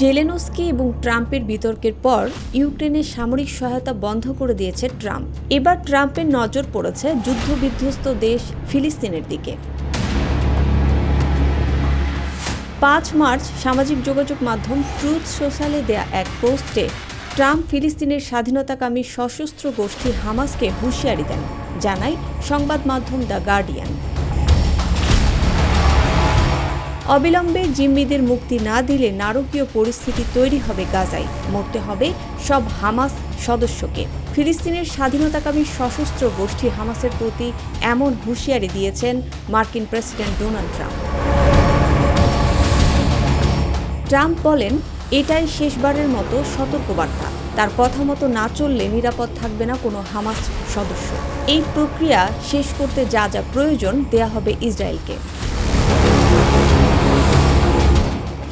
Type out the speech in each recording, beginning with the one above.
Zelensky এবং ট্রাম্পের বিতর্কের পর ইউক্রেনের সামরিক সহায়তা বন্ধ করে দিয়েছে ট্রাম্প। এবার ট্রাম্পের নজর পড়েছে যুদ্ধবিধ্বস্ত দেশ ফিলিস্তিনের দিকে। পাঁচ মার্চ সামাজিক যোগাযোগ মাধ্যম ট্রুথ সোশ্যালে দেয়া এক পোস্টে ট্রাম্প ফিলিস্তিনের স্বাধীনতাকামী সশস্ত্র গোষ্ঠী হামাসকে হুঁশিয়ারি দেন, জানায় সংবাদ মাধ্যম দ্য গার্ডিয়ান। অবিলম্বে জিম্মিদের মুক্তি না দিলে নারকীয় পরিস্থিতি তৈরি হবে গাজায়। মরতে হবে সব হামাস সদস্যকে। ফিলিস্তিনের স্বাধীনতাকামী সশস্ত্র গোষ্ঠী হামাসের প্রতি এমন হুঁশিয়ারি দিয়েছেন মার্কিন প্রেসিডেন্ট ডোনাল্ড ট্রাম্প। ট্রাম্প বলেন, এটাই শেষবারের মতো সতর্কবার্তা। তার কথা মতো না চললে নিরাপদ থাকবে না কোনো হামাস সদস্য। এই প্রক্রিয়া শেষ করতে যা যা প্রয়োজন দেয়া হবে ইসরায়েলকে।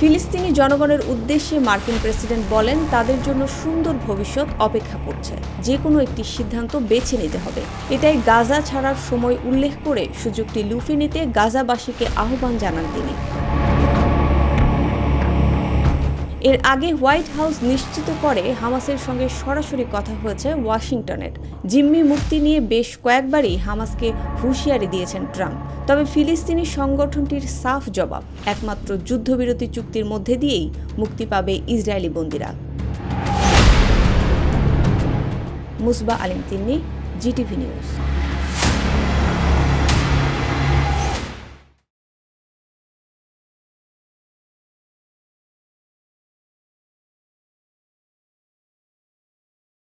ফিলিস্তিনি জনগণের উদ্দেশ্যে মার্কিন প্রেসিডেন্ট বলেন, তাদের জন্য সুন্দর ভবিষ্যৎ অপেক্ষা করছে। যে কোনো একটি সিদ্ধান্ত বেছে নিতে হবে। এটাই গাজা ছাড়ার সময় উল্লেখ করে সুযোগটি লুফে নিতে গাজাবাসীকে আহ্বান জানান তিনি। এর আগে হোয়াইট হাউস নিশ্চিত করে হামাসের সঙ্গে সরাসরি কথা হয়েছে ওয়াশিংটনের। জিম্মি মুক্তি নিয়ে বেশ কয়েকবারই হামাসকে হুঁশিয়ারি দিয়েছেন ট্রাম্প। তবে ফিলিস্তিনি সংগঠনটির সাফ জবাব, একমাত্র যুদ্ধবিরতি চুক্তির মধ্যে দিয়েই মুক্তি পাবে Israeli বন্দীরা। Musba Alim Tinni, GTV news.